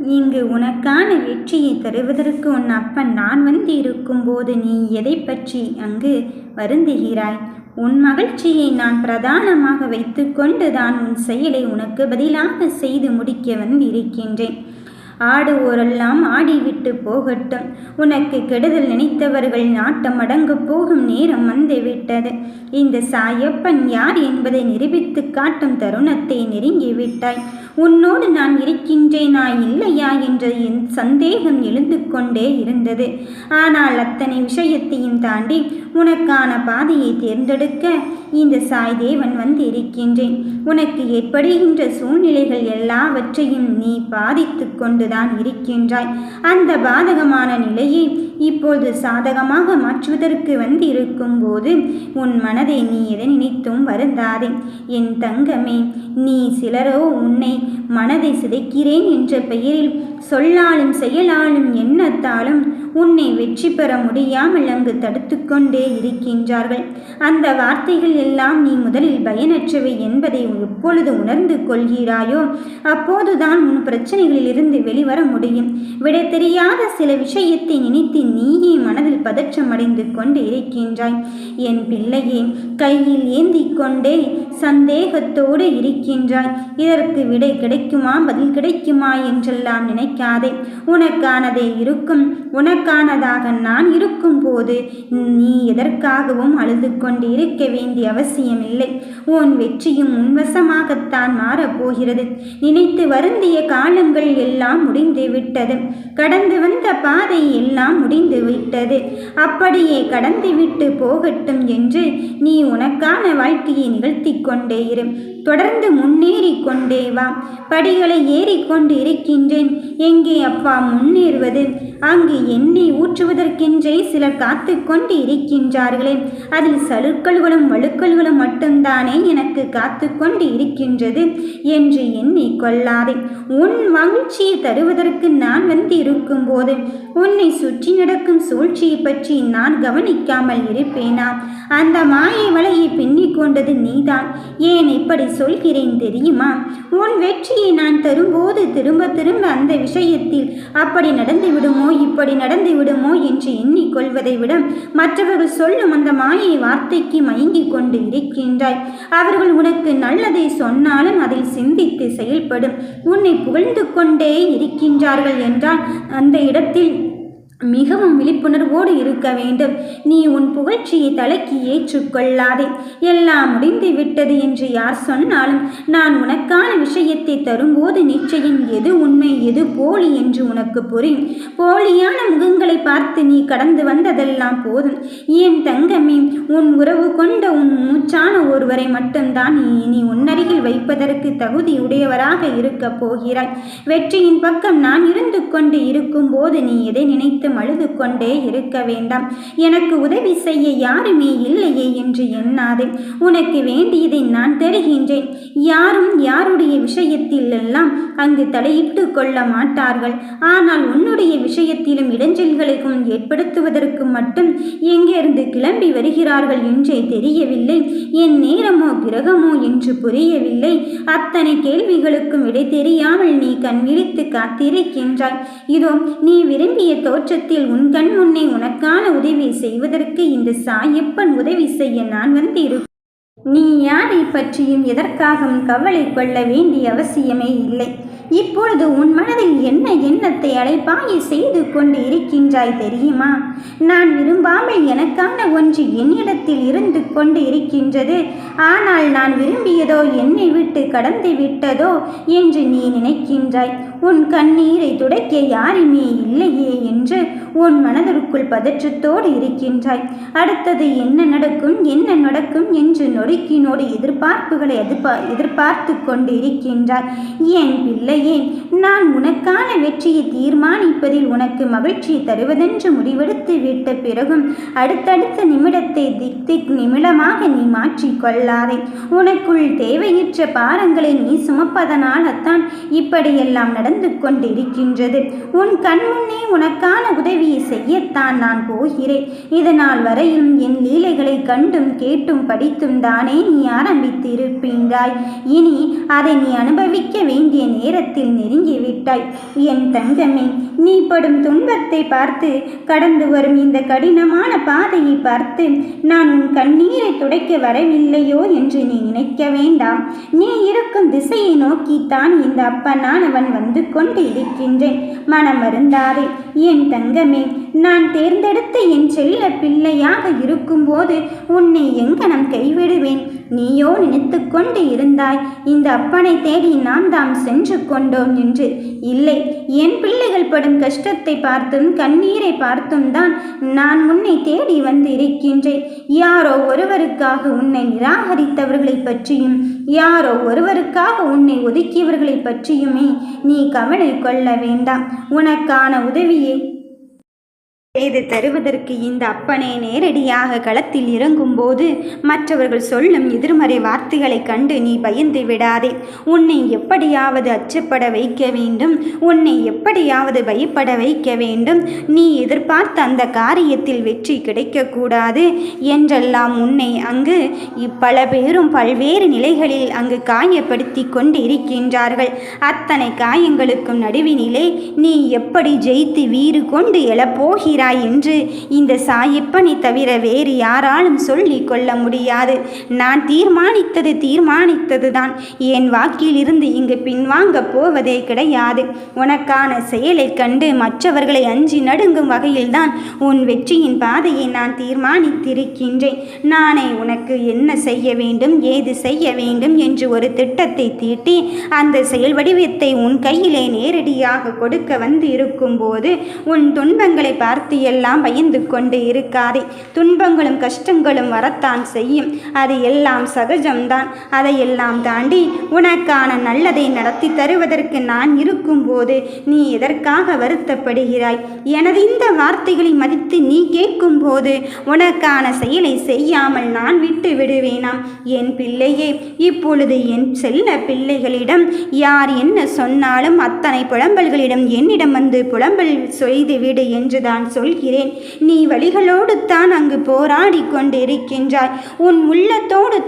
இங்கு உனக்கான வெற்றியை தருவதற்கு உன் அப்பன் நான் வந்து இருக்கும்போது நீ எதை பற்றி அங்கு வருந்துகிறாய்? உன் மகிழ்ச்சியை நான் பிரதானமாக வைத்துக்கொண்டு தான் உன் செயலை உனக்கு பதிலாக செய்து முடிக்க வந்திருக்கின்றேன். ஆடுவோரெல்லாம் ஆடிவிட்டு போகட்டும். உனக்கு கெடுதல் நினைத்தவர்கள் நாட்டம் அடங்க போகும் நேரம் வந்துவிட்டது. இந்த சாயப்பன் யார் என்பதை நிரூபித்து காட்டும் தருணத்தை நெருங்கிவிட்டாய். உன்னோடு நான் இருக்கின்றேனா இல்லையா என்ற என் சந்தேகம் எழுந்து கொண்டே இருந்தது. ஆனால் அத்தனை விஷயத்தையும் தாண்டி உனக்கான பாதையை தேர்ந்தெடுக்க இந்த சாய் தேவன் வந்து இருக்கின்றேன் உனக்கு ஏற்படுகின்ற சூழ்நிலைகள் எல்லாவற்றையும் நீ பாதித்து கொண்டுதான் இருக்கின்றாய்? அந்த பாதகமான நிலையை இப்போது சாதகமாக மாற்றுவதற்கு வந்து இருக்கும்போது உன் மனதை நீ எதை நினைத்தும் வருந்தாதே. என் தங்கமே நீ சிலரோ உன்னை மனதை சிதைக்கிறேன் என்ற பெயரில் சொல்லாலும் செயலாலும் எண்ணத்தாலும் உன்னை வெற்றி பெற முடியாமல் அங்கு தடுத்து கொண்டே இருக்கின்றார்கள். அந்த வார்த்தைகள் எல்லாம் நீ முதலில் பயனற்றவை என்பதை எப்பொழுது உணர்ந்து கொள்கிறாயோ அப்போதுதான் உன் பிரச்சனைகளிலிருந்து வெளிவர முடியும். விடை தெரியாத சில விஷயத்தை நினைத்து நீயே மனதில் பதற்றமடைந்து கொண்டு இருக்கின்றாய். என் பிள்ளையே கையில் ஏந்தி கொண்டே சந்தேகத்தோடு இருக்கின்றாய். இதற்கு விடை கிடைக்குமா பதில் கிடைக்குமா என்றெல்லாம் நினைக்காதே. உனக்கானதே இருக்கும். உனக்கானதாக நான் இருக்கும் போது நீ எதற்காகவும் அழுது கொண்டு இருக்க வேண்டிய அவசியமில்லை. உன் வெற்றியும் உன்வசமாகத்தான் மாறப்போகிறது. நினைத்து வருந்திய காலங்கள் எல்லாம் முடிந்து விட்டது. கடந்து வந்த பாதை எல்லாம் முடிந்து விட்டது. அப்படியே கடந்து விட்டு போகட்டும் என்று நீ உனக்கான வாழ்க்கையை நிகழ்த்தி கொண்டே இரு. தொடர்ந்து முன்னேறி கொண்டே வா. படிகளை ஏறிக்கொண்டு இருக்கின்றேன். எங்கே அப்பா முன்னேறுவது? அங்கு எண்ணெய் ஊற்றுவதற்கென்றே சிலர் காத்து கொண்டு இருக்கின்றார்களே அதில் சலுக்கல்களும் வழுக்கல்களும் மட்டும்தானே எனக்கு காத்து கொண்டு இருக்கின்றது என்று எண்ணி கொள்ளாதே உன் மகிழ்ச்சியை தருவதற்கு நான் வந்து இருக்கும்போது உன்னை சுற்றி நடக்கும் சூழ்ச்சியை பற்றி நான் கவனிக்காமல் இருப்பேனா? அந்த மாயை வலையை பின்னிக் கொண்டது நீதான். ஏன் இப்படி சொல்கிறேன் தெரியுமா? உன் வெற்றியை நான் தரும்போது திரும்ப திரும்ப அந்த விஷயத்தில். அப்படி நடந்து விடுமோ இப்படி நடந்து விடுமோ என்று எண்ணிக்கொள்வதை விட மற்றவர்கள் சொல்லும் அந்த மாயை வார்த்தைக்கு மயங்கிக் கொண்டு இருக்கின்றாய். அவர்கள் உனக்கு நல்லதை சொன்னாலும் அதில் சிந்தித்து செயல்படும். உன்னை புகழ்ந்து கொண்டே இருக்கின்றார்கள் என்றால் அந்த இடத்தில் மிகவும் விழிப்புணர்வோடு இருக்க வேண்டும். நீ உன் புகழ்ச்சியை தலைக்கு ஏற்றுக்கொள்ளாதே எல்லாம் முடிந்து விட்டது என்று யார் சொன்னாலும் நான் உனக்கான விஷயத்தை தரும்போது நிச்சயம் எது உண்மை எது போலி என்று உனக்கு புரியும். போலியான முகங்களை பார்த்து நீ கடந்து வந்ததெல்லாம் போதும். என் தங்கமே உன் உறவு கொண்ட உன் மூச்சான ஒருவரை மட்டும்தான் நீ இனி உன்னருகில் வைப்பதற்கு தகுதியுடையவராக இருக்கப் போகிறாய். வெற்றியின் பக்கம் நான் இருந்து கொண்டு இருக்கும்போது நீ எதை நினைத்து நினைத்து அழுது கொண்டே இருக்க வேண்டாம். எனக்கு உதவி செய்ய யாருமே இல்லையே என்று எண்ணாதே. உனக்கு வேண்டியதை நான் தருகின்றேன். யாரும் யாருடைய விஷயத்தில் எல்லாம் அங்கு தலையிட்டு கொள்ள மாட்டார்கள். ஆனால் உன்னுடைய விஷயம் இடைஞ்சல்களையும் ஏற்படுத்துவதற்கு மட்டும் எங்கிருந்து கிளம்பி வருகிறார்கள் என்றே தெரியவில்லை. என் நேரமோ கிரகமோ என்று புரியவில்லை. அத்தனை கேள்விகளுக்கும் விடை தெரியாமல் நீ கண் விழித்து காத்திருக்கின்றாய். இதோ நீ விரும்பிய தோற்றத்தில் உன் கண் முன்னே உனக்கான உதவி செய்வதற்கு இந்த சாயப்பன் உதவி செய்ய நான் வந்திருக்கேன் நீ யாரை பற்றியும் எதற்காகவும் கவலை கொள்ள வேண்டிய அவசியமே இல்லை. இப்பொழுது உன் மனதில் என்ன எண்ணத்தை அழைப்பாய செய்து கொண்டு இருக்கின்றாய் தெரியுமா? நான் விரும்பாமல் எனக்கான ஒன்று என்னிடத்தில் இருந்து கொண்டு இருக்கின்றது. ஆனால் நான் விரும்பியதோ என்னை விட்டு கடந்து விட்டதோ என்று நீ நினைக்கின்றாய். உன் கண்ணீரை துடைக்க யாருமே இல்லையே என்று உன் மனதிற்குள் பதற்றத்தோடு இருக்கின்றாய். அடுத்தது என்ன நடக்கும் என்ன நடக்கும் என்று நொறுக்கினோடு எதிர்பார்ப்புகளை எதிர்பார்த்து கொண்டு இருக்கின்றாய். என் விடையேன் நான் உனக்கு உனக்கான வெற்றியை தீர்மானிப்பதில் உனக்கு மகிழ்ச்சியை தருவதென்று முடிவெடுத்து விட்ட பிறகும் அடுத்தடுத்த நிமிடத்தை திக் திக் நிமிடமாக நீ மாற்றிக்கொள்ளாதே உனக்குள் தேவையற்ற பாரங்களை நீ சுமப்பதனால்தான் இப்படியெல்லாம் நடந்து கொண்டிருக்கின்றது. உன் கண்முன்னே உனக்கான உதவியை செய்யத்தான் நான் போகிறேன். இதனால் வரையும் என் லீலைகளை கண்டும் கேட்டும் படித்தும் தானே நீ ஆரம்பித்திருக்கின்றாய் இனி அதை நீ அனுபவிக்க வேண்டிய நேரத்தில் நெருங்கிவிட்டாய். என் தங்கமே நீ படும் துன்பத்தை பார்த்து கடந்து வரும் இந்த கடினமான பாதையை பார்த்து நான் உன் கண்ணீரை துடைக்க வரவில்லையோ என்று நீ நினைக்க வேண்டாம். நீ இருக்கும் திசையை நோக்கித்தான் இந்த அப்பனானவன் வந்து கொண்டு இருக்கின்றேன். மனம் வருந்தாதே என் தங்கமே நான் தேர்ந்தெடுத்த என் செல்ல பிள்ளையாக இருக்கும்போது உன்னை எங்கனம் கைவிடுவேன்? நீயோ நினைத்து கொண்டு இருந்தாய் இந்த அப்பனை தேடி நாம் தாம் சென்று கொண்டோம் என்று. இல்லை என் பிள்ளைகள் படும் கஷ்டத்தை பார்த்தும் கண்ணீரை பார்த்தும் தான் நான் உன்னை தேடி வந்து இருக்கின்றேன் யாரோ ஒருவருக்காக உன்னை நிராகரித்தவர்களை பற்றியும் யாரோ ஒருவருக்காக உன்னை ஒதுக்கியவர்களை பற்றியுமே நீ கவலை கொள்ள வேண்டாம். உனக்கான உதவியை செய்து தருவதற்கு இந்த அப்பனே நேரடியாக களத்தில் இறங்கும்போது மற்றவர்கள் சொல்லும் எதிர்மறை வார்த்தைகளை கண்டு நீ பயந்து விடாதே. உன்னை எப்படியாவது அச்சப்பட வைக்க வேண்டும். உன்னை எப்படியாவது பயப்பட வைக்க வேண்டும். நீ எதிர்பார்த்த அந்த காரியத்தில் வெற்றி கிடைக்கக்கூடாது என்றெல்லாம் உன்னை அங்கு இப்பல பேரும் பல்வேறு நிலைகளில் அங்கு காயப்படுத்தி கொண்டு இருக்கின்றார்கள் அத்தனை காயங்களுக்கும் நடுவினிலே நீ எப்படி ஜெயித்து வீறு கொண்டு எழப்போகிறாய்? இருக்கிறாய் என்று இந்த சாயப்பனை தவிர வேறு யாராலும் சொல்லி கொள்ள முடியாது. நான் தீர்மானித்தது தீர்மானித்தது தான் என் வாக்கிலிருந்து இங்கு பின்வாங்க போவதே கிடையாது. உனக்கான செயலை கண்டு மற்றவர்களை அஞ்சி நடுங்கும் வகையில்தான் உன் வெற்றியின் பாதையை நான் தீர்மானித்திருக்கின்றேன். நானே உனக்கு என்ன செய்ய வேண்டும் ஏது செய்ய வேண்டும் என்று ஒரு திட்டத்தை தீட்டி அந்த செயல் வடிவத்தை உன் கையிலே நேரடியாக கொடுக்க வந்து இருக்கும்போது உன் துன்பங்களை பார்த்து எல்லாம் பயந்து கொண்டு இருக்காதே. துன்பங்களும் கஷ்டங்களும் வரத்தான் செய்யும். அது எல்லாம் சகஜம்தான். அதையெல்லாம் தாண்டி உனக்கான நல்லதை நடத்தி தருவதற்கு நான் இருக்கும்போது நீ எதற்காக வருத்தப்படுகிறாய்? எனது இந்த வார்த்தைகளை மதித்து நீ கேட்கும்போது உனக்கான செயலை செய்யாமல் நான் விட்டு விடுவேனாம். என் பிள்ளையே இப்பொழுது என் செல்ல பிள்ளைகளிடம் யார் என்ன சொன்னாலும் அத்தனை புலம்பல்களிடம் என்னிடம் வந்து புலம்பல் செய்து விடு என்றுதான் சொல்கிறேன். நீ வழிகளோடு தான் அங்கு போராடி கொண்டிருக்கின்றாய். உன் உள்ளத்தோடு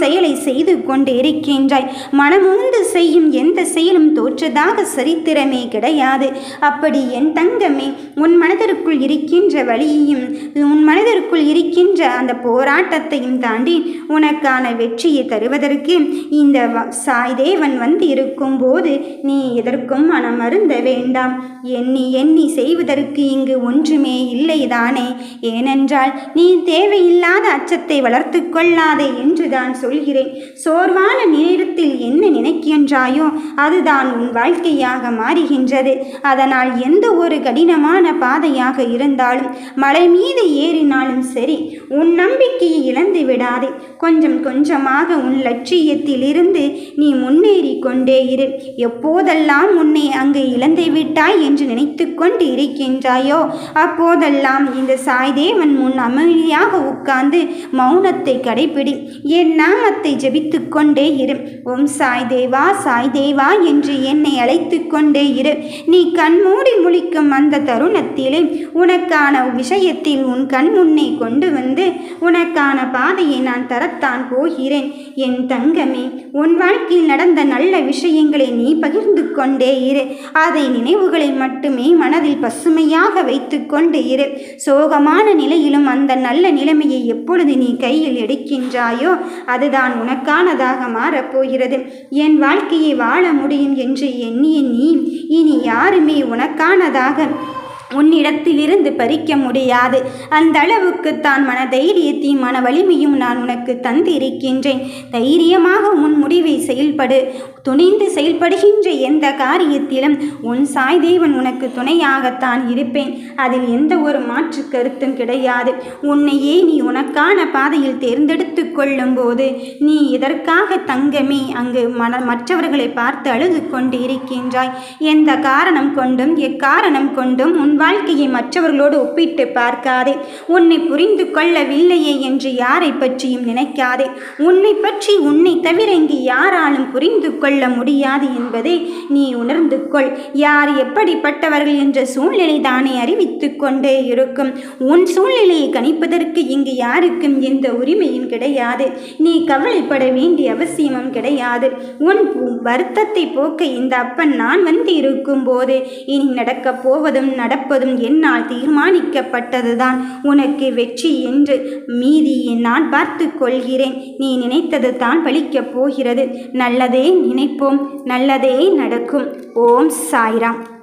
செயலை செய்து கொண்டிருக்கின்றாய் மனமுந்து செய்யும் எந்த செயலும் தோற்றதாக சரித்திரமே கிடையாது. அப்படி என் தங்கமே உன் மனதிற்குள் இருக்கின்ற வழியையும் உன் மனதிற்குள் இருக்கின்ற அந்த போராட்டத்தையும் தாண்டி உனக்கான வெற்றியை தருவதற்கு இந்த சாய்தேவன் வந்து இருக்கும்போது நீ எதற்கும் மனம் அருந்த வேண்டாம். எண்ணி எண்ணி செய்வதற்கு இங்கு ஒன்றுமே இல்லைதானே. ஏனென்றால் நீ தேவையில்லாத அச்சத்தை வளர்த்து கொள்ளாதே என்றுதான் சொல்கிறேன். சோர்வான நேரத்தில் என்ன நினைக்கின்றாயோ அதுதான் உன் வாழ்க்கையாக மாறுகின்றது. அதனால் எந்த ஒரு கடினமான பாதையாக இருந்தாலும் மலை மீது ஏறினாலும் சரி உன் நம்பிக்கையை இழந்து விடாதே. கொஞ்சம் கொஞ்சமாக உன் லட்சியத்திலிருந்து நீ முன்னேறி கொண்டே இரு. எப்போதெல்லாம் உன்னை அங்கு இழந்து விட்டாய் என்று நினைத்து கொண்டு இருக்கின்றாயோ அப்போதெல்லாம் இந்த சாய்தேவன் முன் அமைதியாக உட்கார்ந்து மௌனத்தை கடைபிடி. என் நாமத்தை ஜபித்து கொண்டே இரு. ஓம் சாய் தேவா சாய் தேவா என்று என்னை அழைத்து கொண்டே இரு. நீ கண்மூடி முழிக்கும் அந்த தருணத்திலே உனக்கான விஷயத்தில் உன் கண் முன்னே கொண்டு வந்து உனக்கான பாதையை நான் தரத்தான் போகிறேன். என் தங்கமே உன் வாழ்க்கையில் நடந்த நல்ல விஷயங்களை நீ பகிர்ந்து கொண்டே இரு. அதை நினைவுகளை மட்டுமே மனதில் பசுமையாக வைத்து கொண்டு இரு. சோகமான நிலையிலும் அந்த நல்ல நிலைமையை எப்பொழுது நீ கையில் எடுக்கின்றாயோ அதுதான் உனக்கானதாக மாறப்போகிறது. என் வாழ்க்கையை வாழ முடியும் என்று எண்ணிய நீ இனி யாருமே உனக்கானதாக உன்னிடத்திலிருந்து பறிக்க முடியாது. அந்த அளவுக்கு தான் மன தைரியத்தையும் மன வலிமையும் நான் உனக்கு தந்திருக்கின்றேன். தைரியமாக உன் முடிவை செயல்படு. துணிந்து செயல்படுகின்ற எந்த காரியத்திலும் உன் சாய் தேவன் உனக்கு துணையாகத்தான் இருப்பேன். அதில் எந்த ஒரு மாற்று கருத்தும் கிடையாது. உன்னையே நீ உனக்கான பாதையில் தேர்ந்தெடுத்து கொள்ளும் போது நீ இதற்காக தங்கமே அங்கு மன மற்றவர்களை பார்த்து அழுது கொண்டு இருக்கின்றாய் எந்த காரணம் கொண்டும் எக்காரணம் கொண்டும் உன் வாழ்க்கையை மற்றவர்களோடு ஒப்பிட்டு பார்க்காதே. உன்னை புரிந்து கொள்ளவில்லையே என்று யாரை பற்றியும் நினைக்காதே. உன்னை பற்றி உன்னை தவிர இங்கு யாராலும் புரிந்து கொள்ள முடியாது என்பதை நீ உணர்ந்து கொள். யார் எப்படிப்பட்டவர்கள் என்ற சூழ்நிலை தானே அறிவித்து கொண்டே இருக்கும். உன் சூழ்நிலையை கணிப்பதற்கு இங்கு யாருக்கும் எந்த உரிமையும் கிடையாது. நீ கவலைப்பட வேண்டிய அவசியமும் கிடையாது. உன் வருத்தத்தை போக்க இந்த அப்பன் நான் வந்து இருக்கும்போது இனி நடக்கப் போவதும் நடப்பதும் என்னால் தீர்மானிக்கப்பட்டதுதான். உனக்கு வெற்றி என்று மீதியை நான் பார்த்து கொள்கிறேன். நீ நினைத்தது தான் பலிக்கப் போகிறது. நல்லதே நினைப்போம். நல்லதே நடக்கும். ஓம் சாய்ராம்.